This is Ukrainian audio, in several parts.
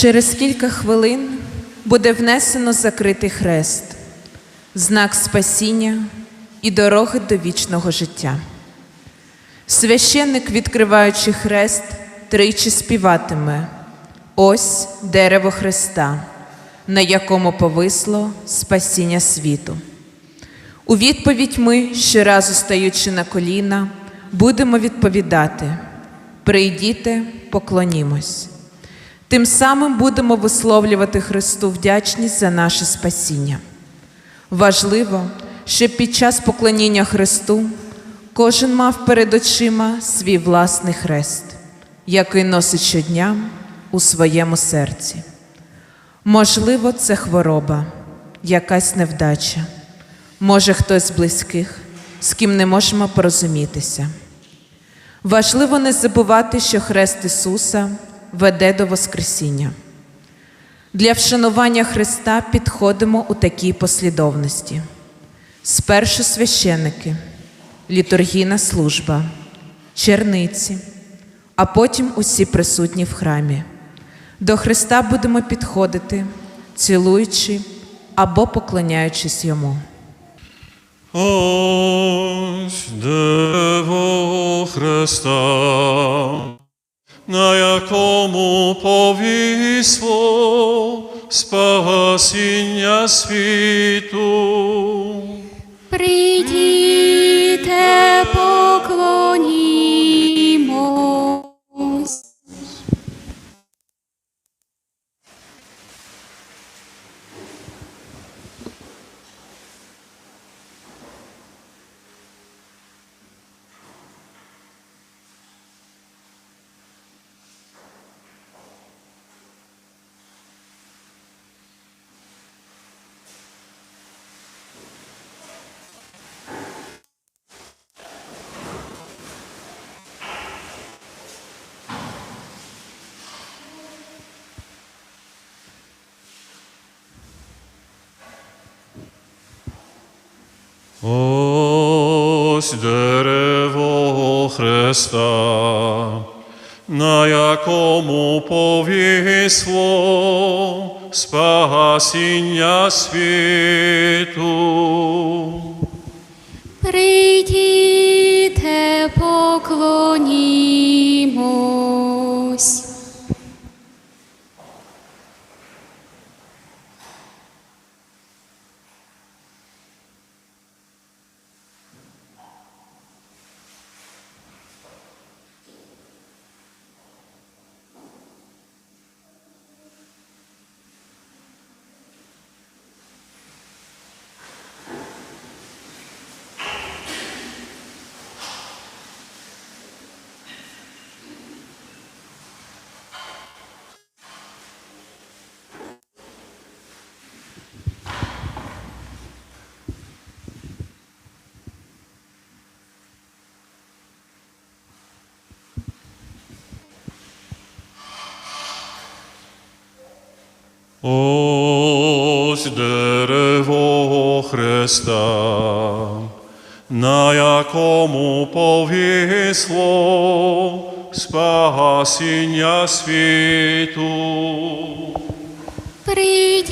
Через кілька хвилин буде внесено закритий хрест, знак спасіння і дороги до вічного життя. Священник, відкриваючи хрест, тричі співатиме Ось дерево Христа, на якому повисло спасіння світу. У відповідь ми, щоразу стаючи на коліна, будемо відповідати: Прийдіте, поклонімось. Тим самим будемо висловлювати Христу вдячність за наше спасіння. Важливо, щоб під час поклоніння Христу кожен мав перед очима свій власний хрест, який носить щодня у своєму серці. Можливо, це хвороба, якась невдача, може хтось з близьких, з ким не можемо порозумітися. Важливо не забувати, що хрест Ісуса веде до Воскресіння. Для вшанування Христа підходимо у такій послідовності: спершу священики, літургійна служба, черниці, а потім усі присутні в храмі. До Христа будемо підходити, цілуючи або поклоняючись Йому. Ось дерево Христа, на якому повісло спасіння світу. Прийдіте, Ось дерево Христа, на якому повісло спасіння світу. Прийдіте, поклонімось. Ось дерево Христа, на якому повісло спасіння світу. Прийдіте,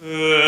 Uh.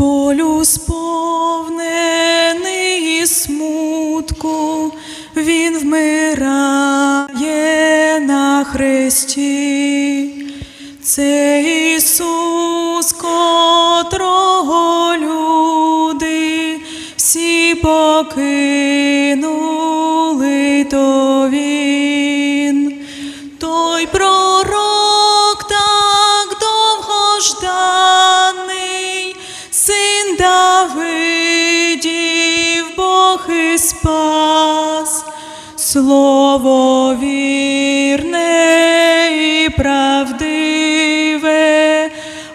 Болю сповнений і смутку, він вмирає на хресті. Це Ісус. вірне і правдиве,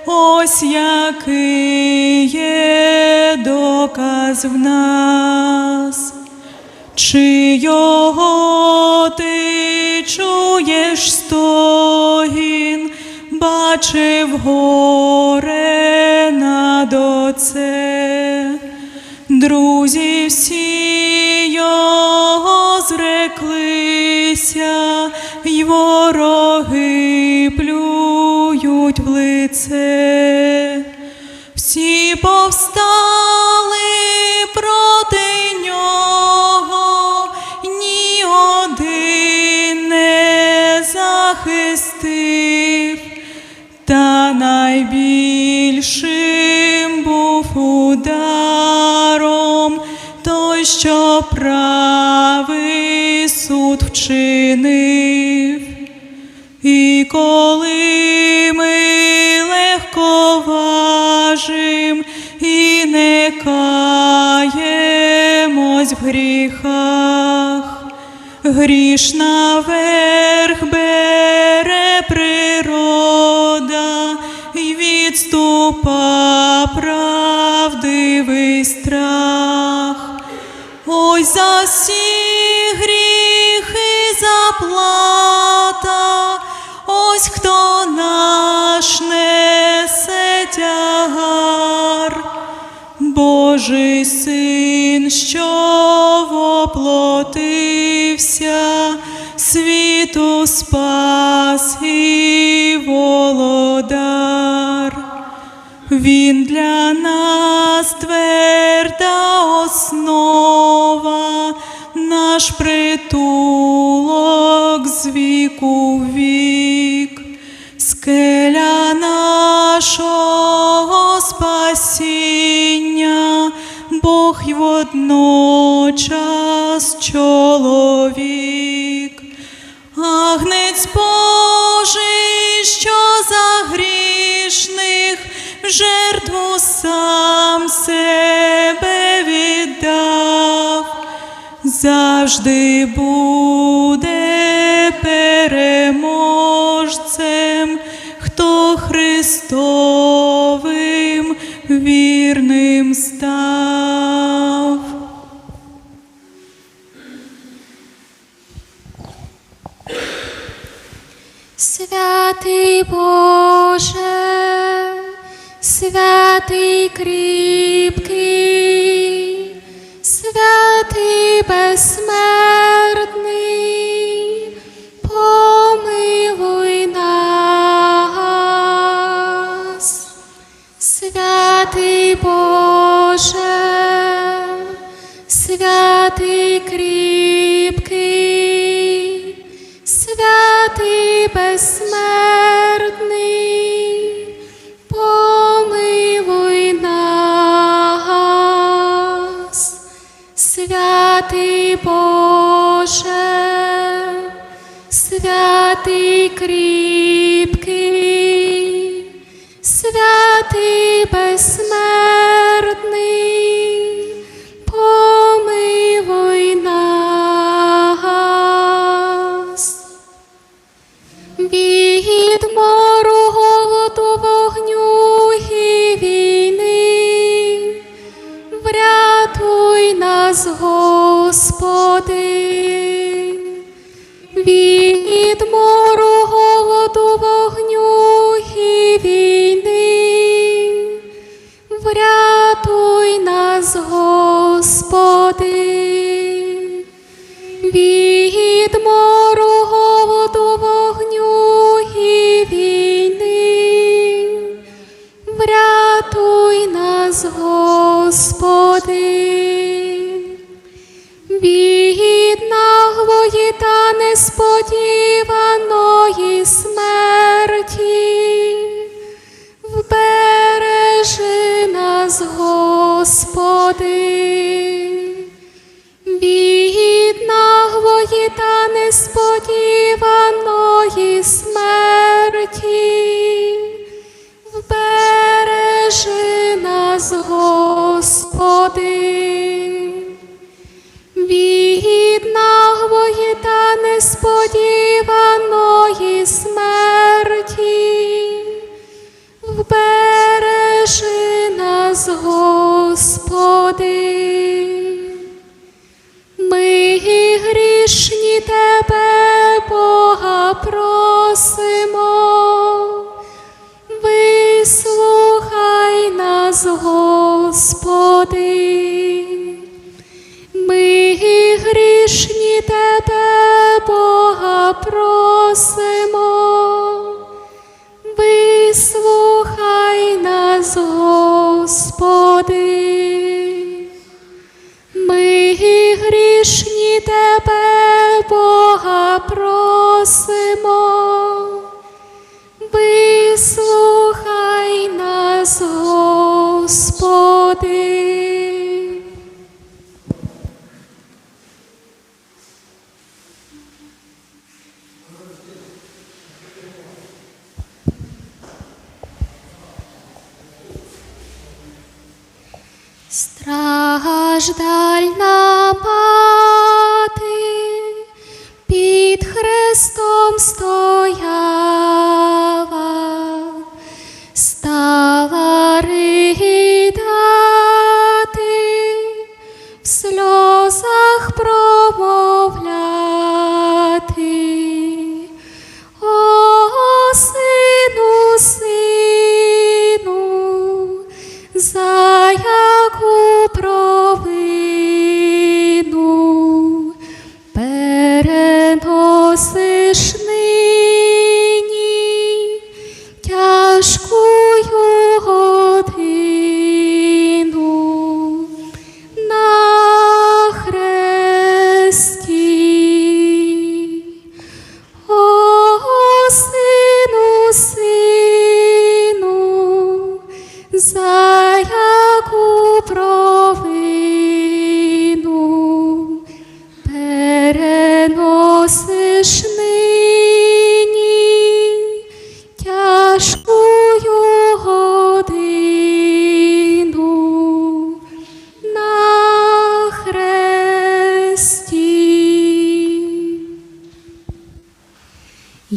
ось який є доказ в нас, чи його ти чуєш стогін, бачив горе над оце, друзі всі. його вороги плюють в лице. Всі повстали гріхах, гріш наверх бере природа і відступа правдивий страх. Ой, за всі гріхи заплата, ось хто наш несе тягар, Божий син, що воплотився, світу спас і володар. Він для нас тверда основа, наш притулок з віку вік, водночас чоловік. Агнець Божий, що за грішних в жертву сам себе віддав, завжди буде переможцем, хто Христовим вірним став. Святий Боже, святий кріпкий, святий безсмертний, святий Боже, святий кріпкий, та несподіваної смерті, вбережи нас, Господи, від наглої та несподіваної смерті, вбережи нас, Господи. тебе, Бога, просимо, вислухай нас, Господи, ми грішні тебе, Бога, просимо, вислухай нас, Господи, ми грішні. Тільки тебе, Бога, просимо, вислухай нас, Господи. Страх страждальна мати під Христом стояла. Приносиш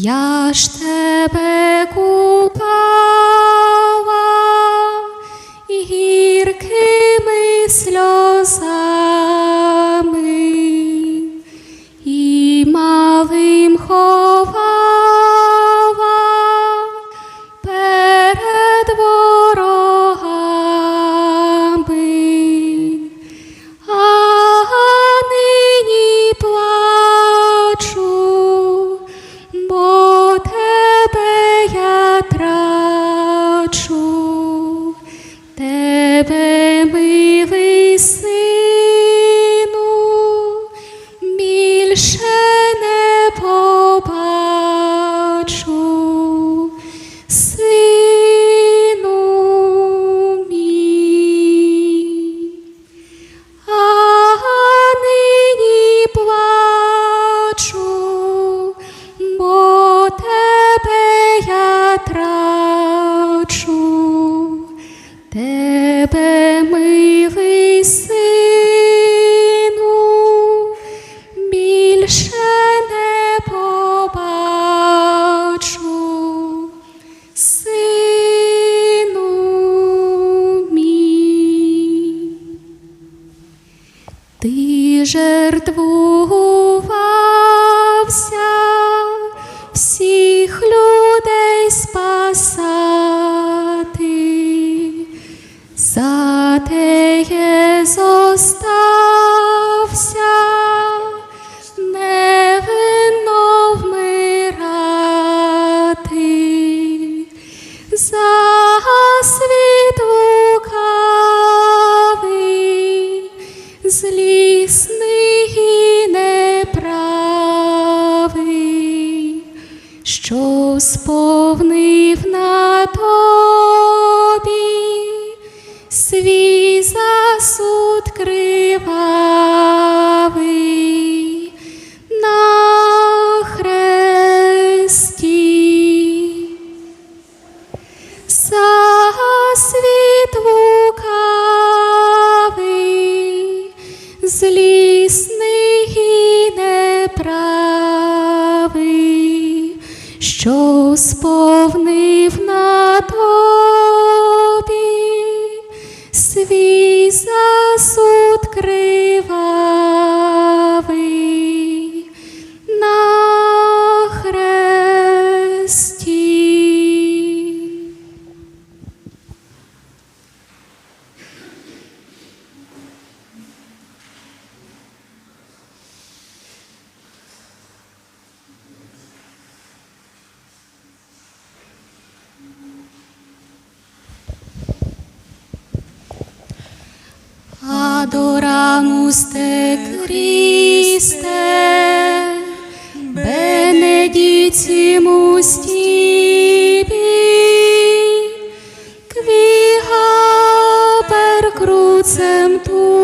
Я ж тебе купила, жертвувався, всіх людей спасати, за те є зостався, невинно Deus inside. Tibi, qui haber crucem tuam,